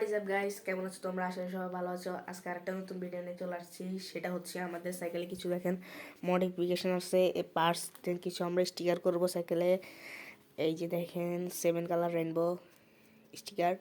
What is up guys কেমন আছো তোমরা? করি সবাই ভালো আছো। আজকে আরেকটা নতুন ভিডিও নিয়ে চলে আসছি। সেটা হচ্ছে আমাদের সাইকেলে কিছু দেখেন। মডিফিকেশন আছে পার্টস কিছু আমরা স্টিকার করব সাইকেলে এই যে দেখেন সেভেন কালার রেনবো স্টিকার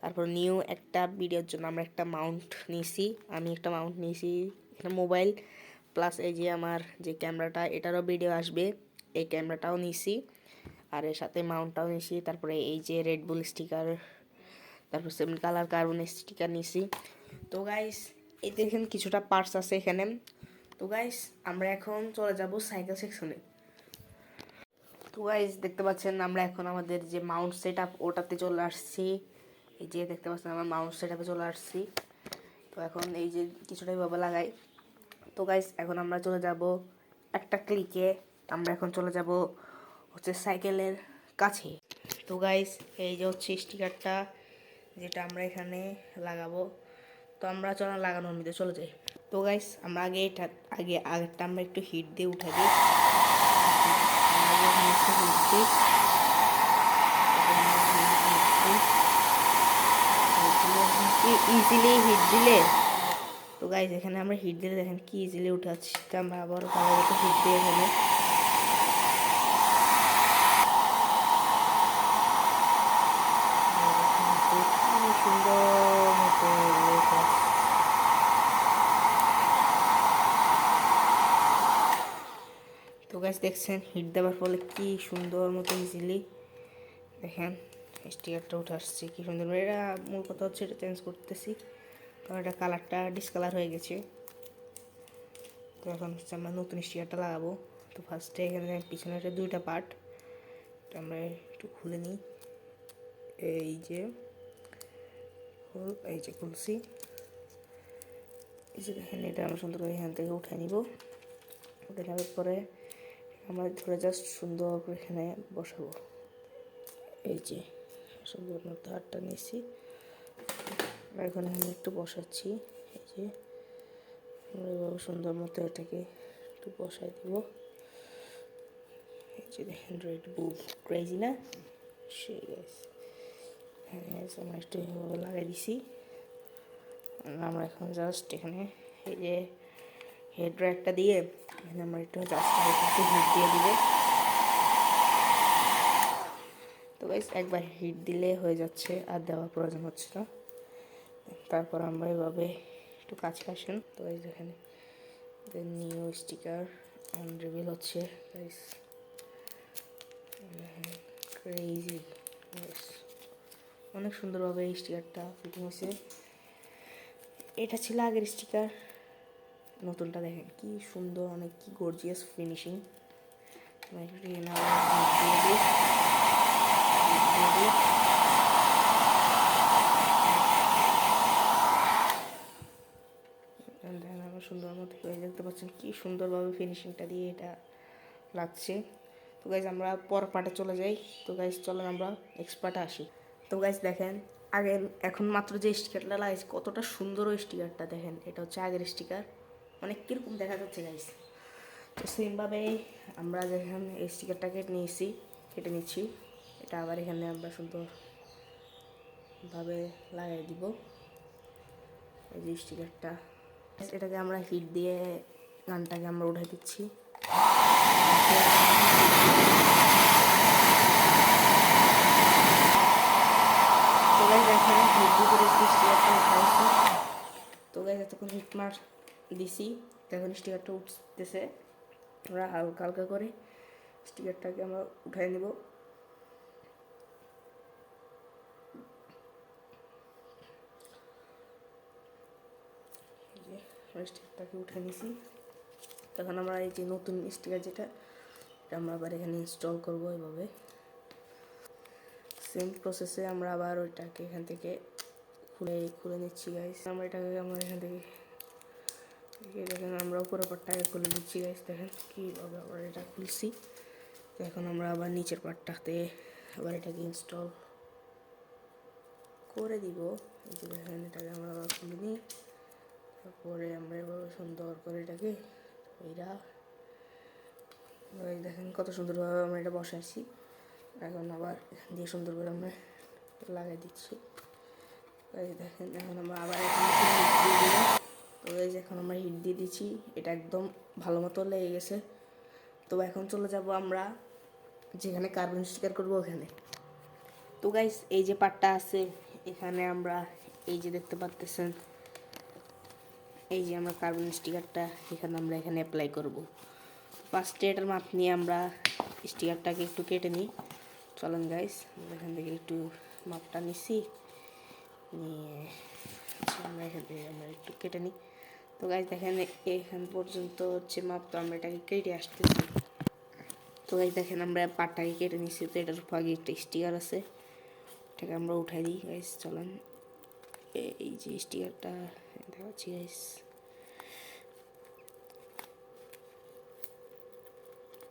তারপর নিউ একটা ভিডিওর জন্য আমরা একটা মাউন্ট নিয়েছি। আমি একটা মাউন্ট নিয়েছি, এখানে মোবাইল প্লাস এই যে আমার যে ক্যামেরাটা এটারও ভিডিও আসবে। এই ক্যামেরাটাও নিয়েছি। আর এর সাথে মাউন্টটাও নিয়েছি। তারপরে এই যে রেড বুল স্টিকার তারপর সেভেন কালার কার্বন স্টিকার নিয়েছি তো গাইস এই দেখেন কিছুটা পার্টস আছে এখানে। তো গাইস আমরা এখন চলে যাব সাইকেল সেকশনে তো গাইস দেখতে পাচ্ছেন আমরা এখন আমাদের যে মাউন্ট সেট আপ ওটাতে চলে আসছি। এই যে দেখতে পাচ্ছেন আমরা মাউন্ট সেট আপে চলে আসছি। তো এখন এই যে কিছুটা এইভাবে লাগাই। তো গাইস এখন আমরা চলে যাব একটা ক্লিকে আমরা এখন চলে যাব হচ্ছে সাইকেলের কাছে। তো গাইস এই যে হচ্ছে স্টিকারটা যেটা আমরা এখানে লাগাবো। তো আমরা চলো লাগানোর মধ্যে চলে যাই। তো গাইস আমরা আগে এটা, আগে আগেরটা আমরা একটু হিট দিয়ে উঠে দিই। ইজিলি হিট দিলে। তো গাইস এখানে আমরা হিট দিলে দেখেন কি ইজিলি উঠে যাচ্ছে তো আমরা আবার ভালো হিট দিয়ে এখানে কি সুন্দর মতো লেখা আছে। তো গাছ দেখছেন হিট দেওয়ার ফলে কি সুন্দর মতো ইজিলি। দেখেন, স্টিকারটা উঠে আসছে, কী সুন্দর। এটা মূল কথা হচ্ছে এটা চেঞ্জ করতেছি। কারণ এটা কালারটা ডিসকালার হয়ে গেছে। তো এখন হচ্ছে আমরা নতুন স্টিকারটা লাগাবো। তো ফার্স্টে এখানে পিছনে একটা দুইটা পার্ট এটা আমরা একটু খুলে নিই। এই যে এই যে খুলছি। এই যে দেখেন, এটা আমরা সুন্দর করে এখান থেকে উঠে নিব। উঠে নেওয়ার পরে আমরা ধরে জাস্ট সুন্দর করে এখানে বসাবো। এই যে, সুন্দর মতো হাতটা নিয়েছি। এখন এখানে একটু বসাচ্ছি। এই যে, আমরা এভাবে সুন্দর মতো এটাকে একটু বসাই দিব। এই যে দেখেন রেড বুক ক্রেজি না? সেই গেছে হ্যাঁ আমরা একটু লাগাই দিছি। আমরা এখন জাস্ট এখানে, এই যে হেড র্যাকটা দিয়ে এখানে আমরা একটু একটু হিট দিয়ে দিব। তো গাইস একবার হিট দিলে হয়ে যাচ্ছে, আর দেওয়ার প্রয়োজন হচ্ছে না। তারপর আমরা এভাবে একটু কাছে আসেন। তো এই যেখানে নিউ স্টিকার রিভিল হচ্ছে গাইস ক্রেজি অনেক সুন্দরভাবে এই স্টিকারটা ফিটিং হয়েছে। এটা ছিল আগের স্টিকার নতুনটা দেখেন, কি সুন্দর, অনেক কি গর্জিয়াস ফিনিশিং আমরা সুন্দর মতো দেখতে পাচ্ছেন কি সুন্দরভাবে ফিনিশিংটা দিয়ে এটা লাগছে। তো গাইজ আমরা পর পার্টে চলে যাই। তো গাইজ চলেন আমরা এক্সপার্টে আসি। তো গাইজ দেখেন আগে এখন মাত্র যে স্টিকারটা লাগাইছি, কতটা সুন্দর স্টিকারটা দেখেন, এটা হচ্ছে আগের স্টিকার অনেক কীরকম দেখা যাচ্ছে গাইস তো সেমভাবে আমরা যেখানে এই স্টিকারটাকে নিয়েছি, কেটে নিচ্ছি, এটা আবার এখানে আমরা সুন্দরভাবে লাগাই দিব। এই যে স্টিকারটা এটাকে আমরা হিট দিয়ে গানটাকে আমরা উঠে দিচ্ছি। তো গাইজ এখন হিট দিয়ে করে স্টিকারটা তো গাইজ এতক্ষণ হিট মার দিছি। এখন স্টিকারটা উঠতেছে। আমরা হালকা হালকা করে স্টিকারটাকে আমরা উঠাই নেব। স্টিকারটাকে উঠে নিছি। তখন আমরা এই যে নতুন স্টিকার যেটা, এটা আমরা আবার এখানে ইনস্টল করব এভাবে। সেম প্রসেসে আমরা আবার ওইটাকে এখান থেকে খুলে খুলে নিচ্ছি গাইস আমরা এটাকে, আমরা এখান থেকে দেখেন, আমরা উপরে পাটটাকে খুলে দিচ্ছি গাইস দেখেন কীভাবে আমরা এটা খুলছি। এখন আমরা আবার নিচের পাটটাতে আবার এটাকে ইনস্টল করে দিব। এই যে দেখেন, এটাকে আমরা আবার খুলে নিই। তারপরে আমরা এভাবে সুন্দর করে এটাকে এইটা দেখেন কত সুন্দরভাবে আমরা এটা বসাইছি। এখন আবার দিয়ে সুন্দর করে আমরা লাগাই দিচ্ছি। দেখেন, এখন আমরা আবার তো এই যে এখন আমরা হিট দিয়ে দিচ্ছি। এটা একদম ভালো মতো লেগে গেছে। তো এখন চলে যাব আমরা যেখানে কার্বন স্টিকার করব ওখানে। তো গাইস এই যে পাটটা আছে, এখানে আমরা এই যে দেখতে পাচ্তেছেন, এই যে আমরা কার্বন স্টিকারটা এখানে আমরা এখানে অ্যাপ্লাই করব। ফার্স্টে এটার মাপ নিয়ে আমরা স্টিকারটাকে একটু কেটে নিই। চলেন গাইস এখান থেকে একটু মাপটা নিচ্ছি। নিয়ে, আমরা এখান থেকে আমরা একটু কেটে নিই। তো গাইস দেখেন, এখান পর্যন্ত হচ্ছে মাপ তো আমরা এটাকে কেটে আসতেছি। তো গাইস দেখেন, আমরা পাটটাকে কেটে নিচ্ছি তো এটার উপর আগে একটা স্টিকার আছে। এটাকে আমরা উঠাই দিই গাইস চলেন। এই যে স্টিকারটা দেখাচ্ছি গাইস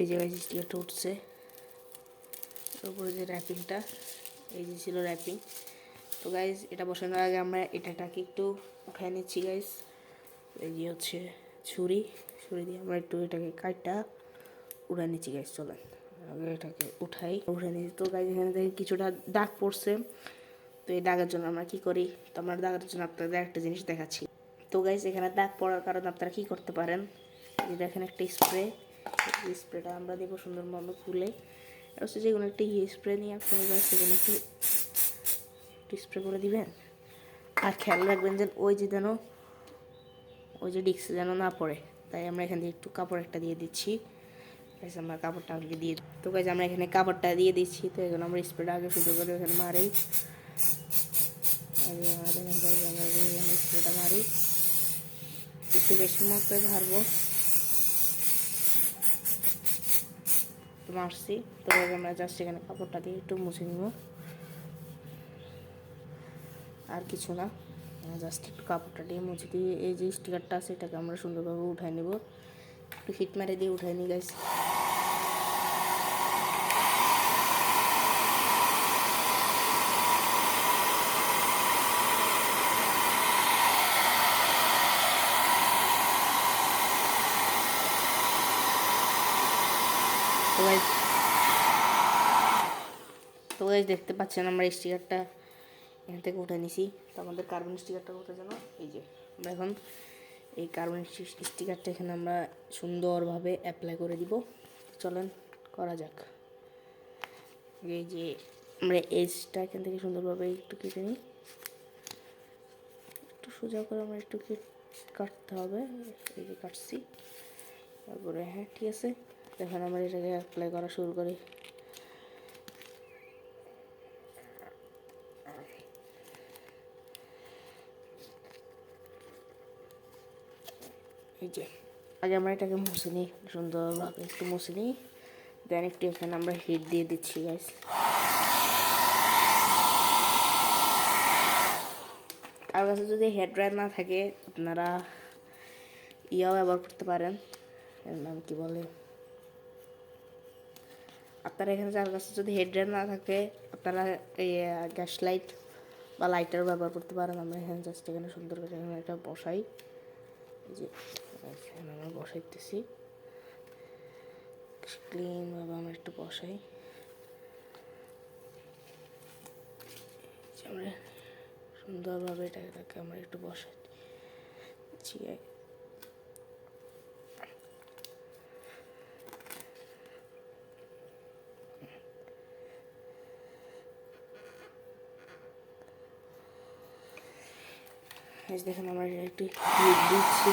এই যে গাইস স্টিকারটা উঠছে। এর উপরে যে র্যাপিংটা এই যে ছিল র্যাপিং তো গাইস এটা বসানোর আগে আমরা এটাটাকে একটু উঠাই নিচ্ছি গাইস এই যে হচ্ছে ছুরি ছুরি দিয়ে আমরা একটু এটাকে কাটটা উড়াই নিচ্ছি গাইস চলেন। আগে এটাকে উঠাই উঠে নিচ্ছি। তো গাইস এখানে থেকে কিছুটা দাগ পড়ছে। তো এই দাগের জন্য আমরা কী করি? তো আমরা দাগের জন্য আপনাদের একটা জিনিস দেখাচ্ছি। তো গাইজ এখানে দাগ পড়ার কারণে আপনারা কী করতে পারেন? যে দেখেন একটা স্প্রে। স্প্রেটা আমরা দেবো সুন্দর মতো খুলে হচ্ছে যে কোনো একটা ইয়ে স্প্রে নিয়ে আপনারা গাইস সেখানে একটু স্প্রে করে দিবেন। আর খেয়াল রাখবেন যে ওই যে যেন ওই যে ডিক্স যেন না পড়ে, তাই আমরা এখান থেকে একটু কাপড় একটা দিয়ে দিচ্ছি। আমরা কাপড়টা আগে দিয়ে তো গাইস আমরা এখানে কাপড়টা দিয়ে দিচ্ছি, তো এখন আমরা স্প্রেটা আগে শুরু করে ওখানে মারি। স্প্রেটা মারি। একটু বেশি মাত্রায় মারবো তো মারছি। তো আমরা জাস্ট এখানে কাপড়টা দিয়ে একটু মুছে নিব। আর কিছু না। জাস্ট একটু কাপড়টা দিয়ে মুছে দিয়ে এই যে স্টিকারটা আছে, এটাকে আমরা সুন্দরভাবে উঠাই নেব। একটু হিট মারে দিয়ে উঠাই নিই গাইস তো দেখতে পাচ্ছেন আমরা স্টিকারটা এখান থেকে উঠে নিছি। তো আমাদের কার্বন স্টিকারটা উঠে যেন এই যে, আমরা এখন এই কার্বন স্টিকারটা এখানে আমরা সুন্দরভাবে অ্যাপ্লাই করে দিব। চলেন, করা যাক। এই যে, আমরা এজটা এখান থেকে সুন্দরভাবে একটু কেটে নিই। একটু সোজা করে আমরা একটু কেট- কাটতে হবে। এই যে কাটছি। তারপরে হ্যাঁ ঠিক আছে। এখন আমরা এটাকে অ্যাপ্লাই করা শুরু করি। এই যে, আগে আমরা এটাকে মুছে নিই, সুন্দরভাবে একটু মুছে নিই। দেন একটু এখানে আমরা হিট দিয়ে দিচ্ছি গাইস কার কাছে যদি হেড ড্রায়ার না থাকে, আপনারা ইয়াও ব্যবহার করতে পারেন। এর নাম কি বলে? আপনারা এখানে যার কাছে যদি হেড ড্রায়ার না থাকে, আপনারা গ্যাস লাইট বা লাইটার ব্যবহার করতে পারেন। আমরা এখানে জাস্ট এখানে সুন্দর করে এখানে এটা বসাই। যে এখানে আমরা বসাইতেছি ক্লিনভাবে আমরা একটু বসাই। আমরা সুন্দরভাবে এটাকে আমরা একটু বসাই দেখেন আমরা একটু দিচ্ছি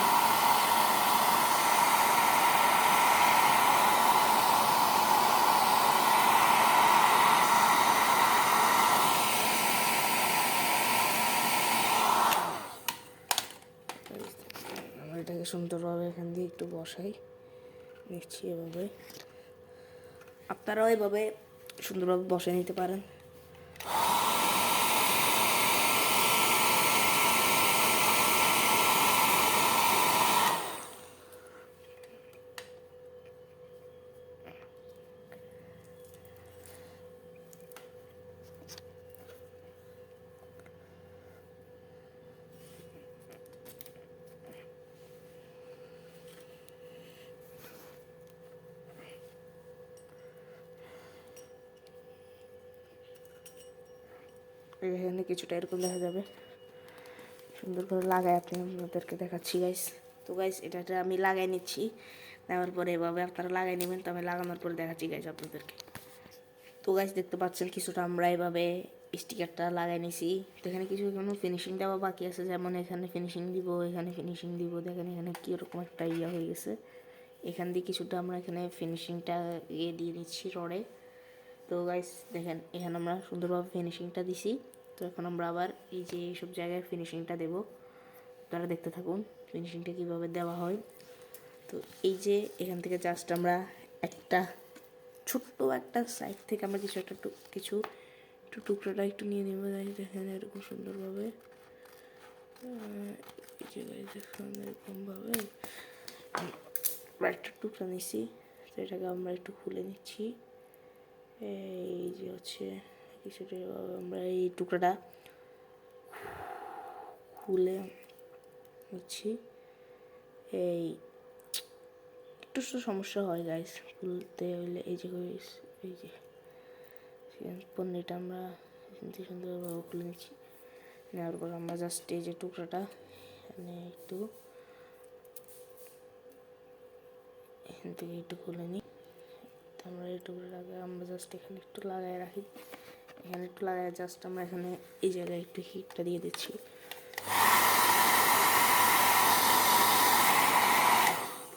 আমরা এটাকে সুন্দরভাবে এখান দিয়ে একটু বসাই। নিচ্ছি এভাবে। আপনারাও এভাবে সুন্দরভাবে বসে নিতে পারেন। এখানে কিছুটা এরকম দেখা যাবে। সুন্দর করে লাগাই আপনি, আপনাদেরকে দেখাচ্ছি গাইস তো গাইস এটা আমি লাগাই নিচ্ছি। নেওয়ার পরে এভাবে আপনারা লাগাই নেবেন, তো আমি লাগানোর পরে দেখাচ্ছি গাইস আপনাদেরকে। তো গাইস দেখতে পাচ্ছেন কিছুটা আমরা এভাবে স্টিকারটা লাগাই নিছি। তো, এখানে কিছু এখনও ফিনিশিং দেওয়া বাকি আছে, যেমন এখানে ফিনিশিং দিব, এখানে ফিনিশিং দিব, দেখেন এখানে কীরকম একটা ইয়ে হয়ে গেছে। এখান দিয়ে কিছুটা আমরা এখানে ফিনিশিংটা ইয়ে দিয়ে নিচ্ছি রডে। তো গাইস দেখেন, এখানে আমরা সুন্দরভাবে ফিনিশিংটা দিছি। তো এখন আমরা আবার এই যে এইসব জায়গায় ফিনিশিংটা দেব। আপনারা দেখতে থাকুন ফিনিশিংটা কীভাবে দেওয়া হয়। তো এই যে এখান থেকে জাস্ট আমরা একটা ছোট্ট একটা সাইড থেকে আমরা কিছু একটা কিছু একটু টুকরোটা একটু নিয়ে নেব। দেখেন এরকম সুন্দরভাবে। দেখুন এরকমভাবে। একটা টুকরা নিছি, তো এটাকে আমরা একটু খুলে নিচ্ছি। এই যে হচ্ছে কিছুটা আমরা এই টুকরাটা খুলে নিচ্ছি। এই একটু সমস্যা হয় গাইস খুলতে হইলে এই যে এই যে পণ্যটা আমরা এখান সুন্দরভাবে খুলে নিচ্ছি। নেওয়ার পর আমরা জাস্ট এই যে টুকরাটা এখানে একটু, এখান থেকে একটু খুলে নিই। আমরা এই টুকরাটাকে আমরা জাস্ট এখানে একটু লাগাই রাখি। এখানে একটু লাগাই জাস্ট আমরা এখানে এই জায়গায় একটু হিটটা দিয়ে দিচ্ছি।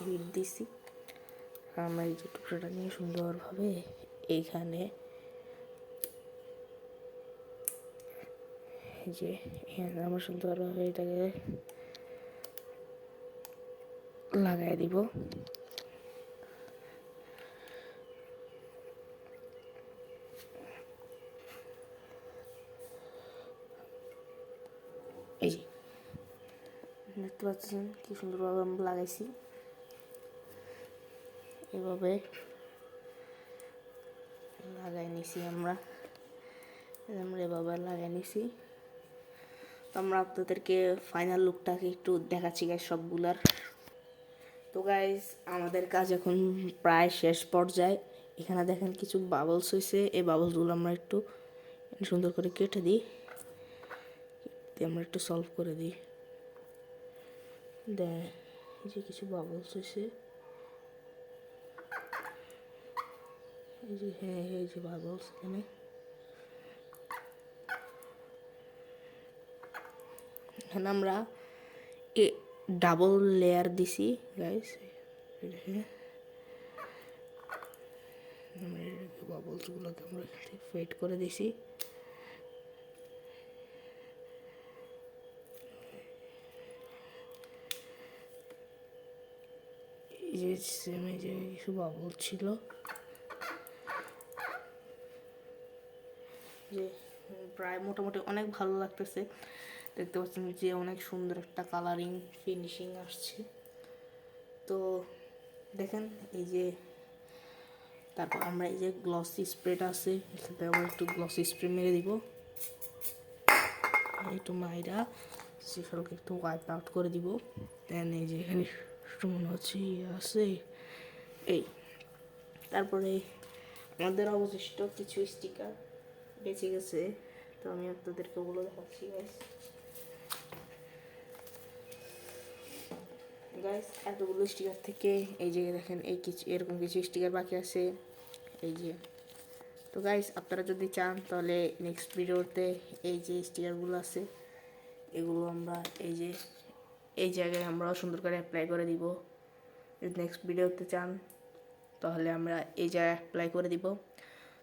হিট দিছি। আমরা এই যে টুকরোটা নিয়ে সুন্দরভাবে এইখানে যে এখানে আমরা সুন্দরভাবে এটাকে লাগাই দিব। এই দেখতে পাচ্ছেন কি সুন্দরভাবে আমরা লাগাইছি এভাবে লাগাই নিছি আমরা আমরা এভাবে লাগাই নিছি তো আমরা আপনাদেরকে ফাইনাল লুকটাকে একটু দেখাচ্ছি গাইজ সবগুলার তো গাইজ আমাদের কাজ এখন প্রায় শেষ পর্যায়ে এখানে দেখেন কিছু বাবলস হয়েছে এই বাবলসগুলো আমরা একটু সুন্দর করে কেটে দিই দিয়ে আমরা একটু সলভ করে দিই। দে এই যে কিছু বাবলস হয়েছে এই যে হ্যাঁ এই যে বাবলস এখানে। এখানে আমরা এ ডাবল লেয়ার দিছি গাইস বাবলসগুলোকে আমরা ফেড করে দিছি এই যে সেম যে কিছু বাবল ছিল। যে প্রায় মোটামুটি অনেক ভালো লাগতেছে। দেখতে পাচ্ছেন যে অনেক সুন্দর একটা কালারিং ফিনিশিং আসছে। তো, দেখেন এই যে, তারপর আমরা এই যে গ্লসি স্প্রেটা আছে এখানে আমরা একটু গ্লসি স্প্রে মেরে দিব। একটু মাইরা সেগুলোকে একটু ওয়াইপ আউট করে দিব। দেন এই যে এখানে আছে এই, তারপরে আমাদের অবশিষ্ট কিছু স্টিকার বেঁচে গেছে, তো আমি আপনাদেরকে ওগুলো দেখাচ্ছি গাইস গাইস এতগুলো স্টিকার থেকে এই যে দেখেন, এই কিছু, এরকম কিছু স্টিকার বাকি আছে। এই যে, তো গাইস আপনারা যদি চান, তাহলে নেক্সট ভিডিওতে এই যে স্টিকারগুলো আছে, এগুলো আমরা এই যে এই জায়গায় আমরা সুন্দর করে অ্যাপ্লাই করে দিব। যদি নেক্সট ভিডিওতে চান, তাহলে আমরা এই জায়গায় অ্যাপ্লাই করে দিব।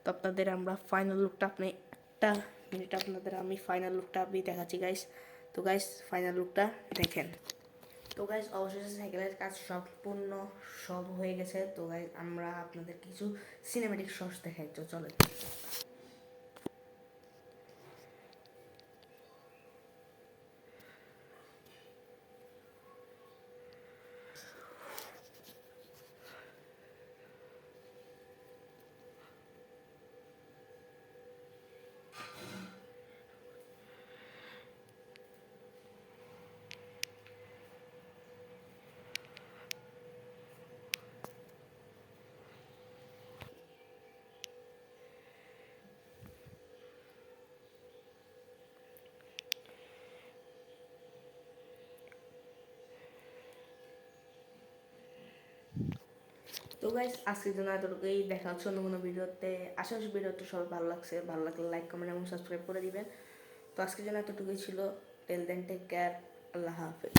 তো আপনাদের আমরা ফাইনাল লুকটা আপনি একটা মিনিট আপনাদের আমি ফাইনাল লুকটা আপনি দেখাচ্ছি গাইস তো গাইস ফাইনাল লুকটা দেখেন। তো গাইজ অবশেষে সাইকেলের কাজ সম্পূর্ণ সব হয়ে গেছে। তো গাইজ আমরা আপনাদের কিছু সিনেমেটিক শর্টস দেখাই। তো চলেন। তো গাইস আজকের জন্য এতটুকুই। দেখা হচ্ছে অন্য কোনো ভিডিওতে। আশা করছি ভিডিওটা সবাই ভালো লাগছে। ভালো লাগলে লাইক কমেন্ট এবং সাবস্ক্রাইব করে দিবেন। তো আজকের জন্য এতটুকুই ছিল। টেল দেন টেক কেয়ার আল্লাহ হাফেজ।